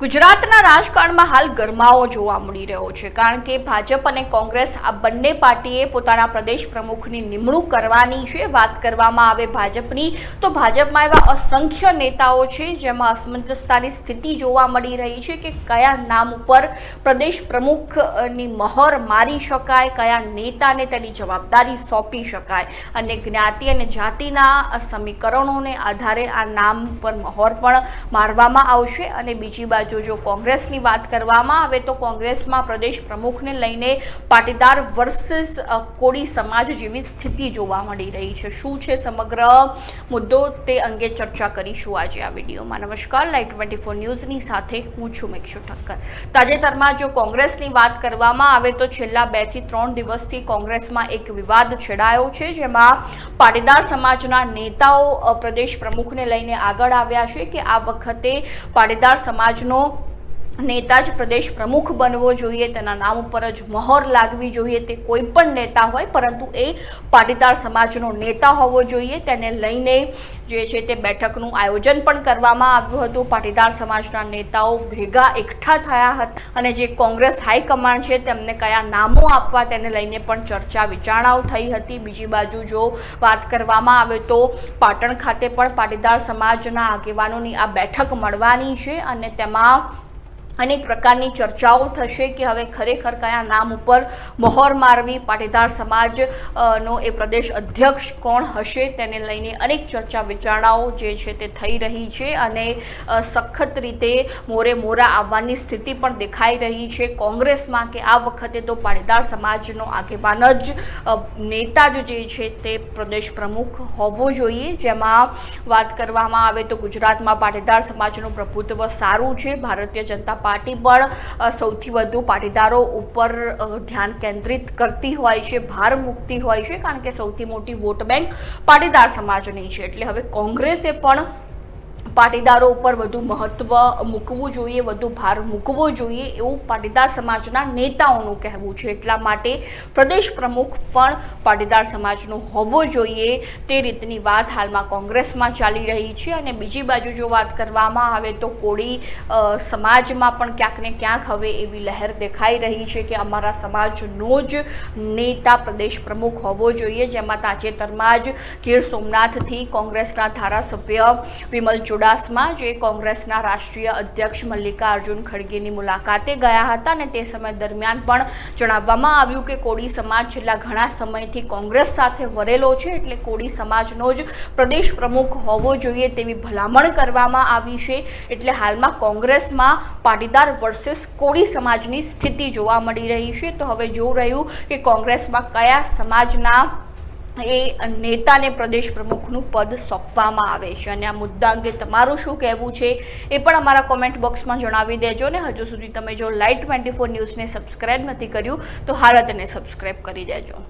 ગુજરાતના રાજકારણમાં હાલ ગરમાવો જોવા મળી રહ્યો છે, કારણ કે ભાજપ અને કોંગ્રેસ આ બંને પાર્ટીએ પોતાના પ્રદેશ પ્રમુખની નિમણૂક કરવાની છે. વાત કરવામાં આવે ભાજપની, તો ભાજપમાં એવા અસંખ્ય નેતાઓ છે, જેમાં અસમંજસતાની સ્થિતિ જોવા મળી રહી છે કે કયા નામ ઉપર પ્રદેશ પ્રમુખની મહોર મારી શકાય, કયા નેતાને તેની જવાબદારી સોંપી શકાય અને જ્ઞાતિ અને જાતિના સમીકરણોને આધારે આ નામ પર મહોર પણ મારવામાં આવશે અને બીજી બાજુ જો કોંગ્રેસની વાત કરવામાં આવે તો કોંગ્રેસમાં પ્રદેશ પ્રમુખને લઈને પાટીદાર વર્સિસ કોળી સમાજ જેવી સ્થિતિ જોવા મળી રહી છે. શું છે સમગ્ર મુદ્દો તે અંગે ચર્ચા કરીશું આજે આ વિડીયોમાં. નમસ્કાર. લાઈટ ટ્વેન્ટી ફોર ન્યૂઝની સાથે હું છું મેક્ષુ ઠક્કર. તાજેતરમાં જો કોંગ્રેસની વાત કરવામાં આવે તો છેલ્લા બેથી ત્રણ દિવસથી કોંગ્રેસમાં એક વિવાદ છેડાયો છે, જેમાં પાટીદાર સમાજના નેતાઓ પ્રદેશ પ્રમુખને લઈને આગળ આવ્યા છે કે આ વખતે પાટીદાર સમાજનો no નેતા જ પ્રદેશ પ્રમુખ બનવો જોઈએ, તેના નામ ઉપર જ મહોર લાગવી જોઈએ તે કોઈ પણ નેતા હોય, પરંતુ એ પાટીદાર સમાજનો નેતા હોવો જોઈએ. તેને લઈને જે છે તે બેઠકનું આયોજન પણ કરવામાં આવ્યું હતું. પાટીદાર સમાજના નેતાઓ ભેગા એકઠા થયા હતા અને જે કોંગ્રેસ હાઈકમાન્ડ છે તેમને કયા નામો આપવા તેને લઈને પણ ચર્ચા વિચારણાઓ થઈ હતી. બીજી બાજુ જો વાત કરવામાં આવે તો પાટણ ખાતે પણ પાટીદાર સમાજના આગેવાનોની આ બેઠક મળવાની છે અને તેમાં અનેક પ્રકારની ચર્ચાઓ થશે કે હવે ખરેખર કયા નામ ઉપર મહોર મારવી પાટીદાર સમાજ નો એ પ્રદેશ અધ્યક્ષ કોણ હશે તેને લઈને અનેક ચર્ચા વિચારણાઓ જે છે તે થઈ રહી છે અને સખત રીતે મોરે મોરા આવવાની સ્થિતિ પણ દેખાઈ રહી છે. કોંગ્રેસમાં કે આ વખતે તો પાટીદાર સમાજનો આગેવાન જ નેતા જ જે છે તે પ્રદેશ પ્રમુખ હોવો જોઈએ. જેમાં વાત કરવામાં આવે તો ગુજરાતમાં પાટીદાર સમાજનું પ્રભુત્વ સારું છે. ભારતીય જનતા પાર્ટી પણ સૌથી વધુ પાટીદારો ઉપર ધ્યાન કેન્દ્રિત કરતી હોય છે, ભાર મૂકતી હોય છે, કારણ કે સૌથી મોટી વોટ બેંક પાટીદાર સમાજની છે. એટલે હવે કોંગ્રેસે પણ પાટીદારો ઉપર વધુ મહત્વ મૂકવું જોઈએ, વધુ ભાર મૂકવો જોઈએ એવું પાટીદાર સમાજના નેતાઓનું કહેવું છે. એટલા માટે પ્રદેશ પ્રમુખ પણ પાટીદાર સમાજનો હોવો જોઈએ તે રીતની વાત હાલમાં કોંગ્રેસમાં ચાલી રહી છે અને બીજી બાજુ જો વાત કરવામાં આવે તો કોળી સમાજમાં પણ ક્યાંક ને ક્યાંક હવે એવી લહેર દેખાઈ રહી છે કે અમારા સમાજનો જ નેતા પ્રદેશ પ્રમુખ હોવો જોઈએ. જેમાં તાજેતરમાં જ ગીર સોમનાથથી કોંગ્રેસના ધારાસભ્ય વિમલ ચુડાસમા જે કોંગ્રેસના રાષ્ટ્રીય અધ્યક્ષ મલ્લિકાર્જુન ખડગેની મુલાકાતે ગયા હતા અને તે સમય દરમિયાન પણ જણાવવામાં આવ્યું કે કોળી સમાજ છેલ્લા ઘણા સમયથી કોંગ્રેસ સાથે વરેલો છે એટલે કોળી સમાજનો જ પ્રદેશ પ્રમુખ હોવો જોઈએ તેવી ભલામણ કરવામાં આવી છે. એટલે હાલમાં કોંગ્રેસમાં પાટીદાર વર્સિસ કોળી સમાજની સ્થિતિ જોવા મળી રહી છે. તો હવે જોવું રહ્યું કે કોંગ્રેસમાં કયા સમાજના એ નેતાને પ્રદેશ પ્રમુખનું પદ સોંપવામાં આવે છે. અને આ મુદ્દા અંગે તમારું શું કહેવું છે એ પણ અમારા કોમેન્ટ બોક્સમાં જણાવી દેજો ને હજુ સુધી તમે જો લાઈટ ટ્વેન્ટી ફોર ન્યૂઝને સબસ્ક્રાઈબ નથી કર્યું તો હાલ તેને સબસ્ક્રાઈબ કરી દેજો.